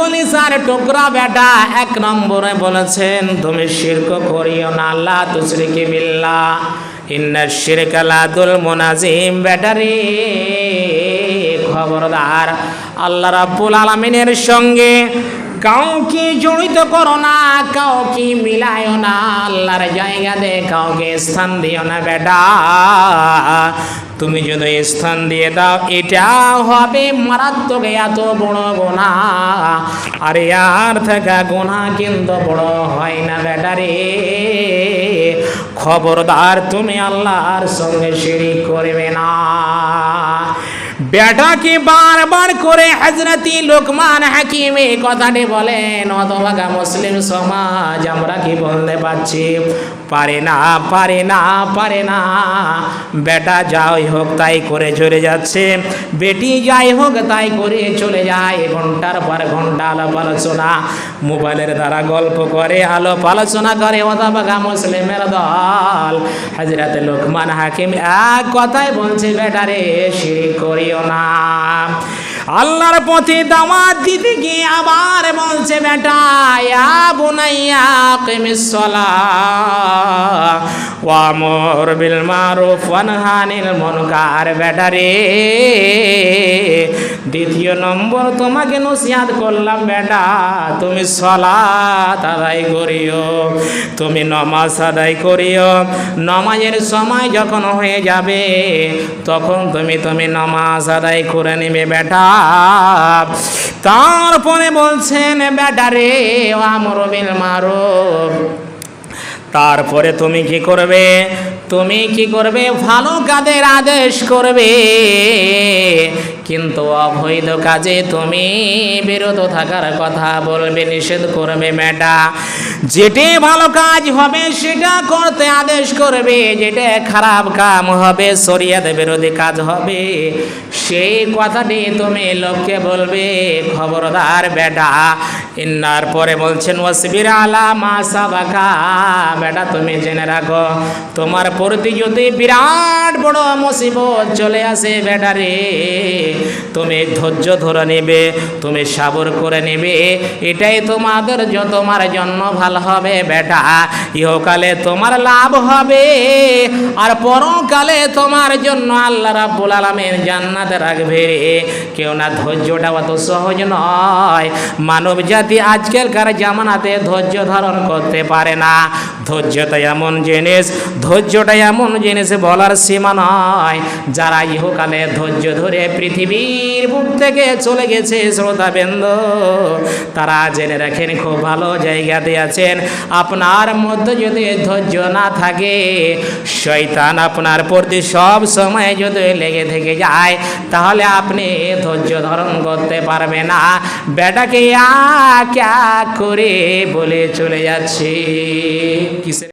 কলিসার টুকরা বেটা এক নম্বরে বলেছেন, তুমি শিরক করিও না আল্লাহ তুসরিকে বিল্লা ইন্নার শিরকালা দুল মুনাজিম ব্যাটারি খবরদার, আল্লাহ রাব্বুল আলামিনের সঙ্গে কাউকে জড়িত করো না, কাউকে মিলায় না, আল্লাহর জায়গা দে, কাউকে স্থান দিও না বেটা। তুমি যদি স্থান দিয়ে দাও, এটা হবে মারাত্মক, এত বড় গোনা। আর আর থাকা গোনা কিন্তু বড় হয় না বেটা রে। খবরদার তুমি আল্লাহর সঙ্গে শিরিক করবে না। বেটাকে বারবার করে হজরতি লোকমান হাকিম এই কথাটি বলেন অতভাগা মুসলিম সমাজ, আমরা কি বলতে পারছি? পারে না পারে না পারে না। বেটা যাই হোক, তাই করে চলে যাচ্ছে। বেটি যাই হোক, তাই করে চলে যায়। ঘণ্টার পর ঘণ্টা আলাপ আলোচনা। মোবাইলের দ্বারা গল্প করে, আলোপ আলোচনা করে। অতভাগা মুসলিমের দল। হাজরাতে লোকমান হাকিম এক কথাই বলছে বেটারে সে করিও না। আল্লাহর পথে দাওয়াত দিতে গিয়ে বলছে দ্বিতীয় নম্বর তোমাকে নসিহাত করলাম, বেটা, তুমি সালাত আদায় করিও, তুমি নমাজ আদায় করিও। নমাজের সময় যখন হয়ে যাবে, তখন তুমি তুমি নমাজ আদায় করে নেবে, বেটা। তারপরে বলছেন বেটা রে আমর বিল মারুফ। তারপরে তুমি কি করবে? তুমি কি করবে? ভালো কাজের আদেশ করবে। কিন্তু অবৈধ কাজে তুমি বিরত থাকার কথা বলবে, নিষেধ করবে ম্যাডা। যেটি ভালো কাজ হবে, সেটা করতে আদেশ করবে। যেটা খারাপ কাম হবে, শরিয়াত বিরোধী কাজ হবে। সেই কথাটি তুমি লোককে বলবে, খবরদার বেটা ইন্নার পরে বলছেন, ওয়াসবির আলা মা সাবাকা। বেটা তুমি জেনে রাখো, তোমার প্রতি যদি বিরাট বড় মুসিবত চলে আসে বেটা রে তুমি ধৈর্য ধরে নেবে, তুমি সাবর করে নেবে। এটাই তোমাদের তোমার জন্য ভালো হবে বেটা। ইহকালে তোমার লাভ হবে, আর পরকালে তোমার জন্য আল্লাহ রাব্বুল আলামিন জান্নাতে রাখবে কেউ না ধৈর্যটা অত সহজ নয়। মানব জাতি আজকালকার জামানাতে ধৈর্য ধারণ করতে পারে না। ধৈর্যটা এমন জিনিস ধৈর্যটা এমন জিনিস বলার সীমা নয় যারা ইহকালে ধৈর্য ধরে পৃথিবীর বুক থেকে চলে গেছে, শ্রোতাবেন্দ, তারা জেনে রাখেন, খুব ভালো জায়গাতে আছেন। আপনার মধ্যে যদি ধৈর্য না থাকে, শয়তান আপনার প্রতি সব সময় যদি লেগে থেকে যায়, তাহলে আপনি ধৈর্য ধারণ করতে পারবে না। বেটাকে আ ক্যা করে বলে চলে যাচ্ছে। কিসের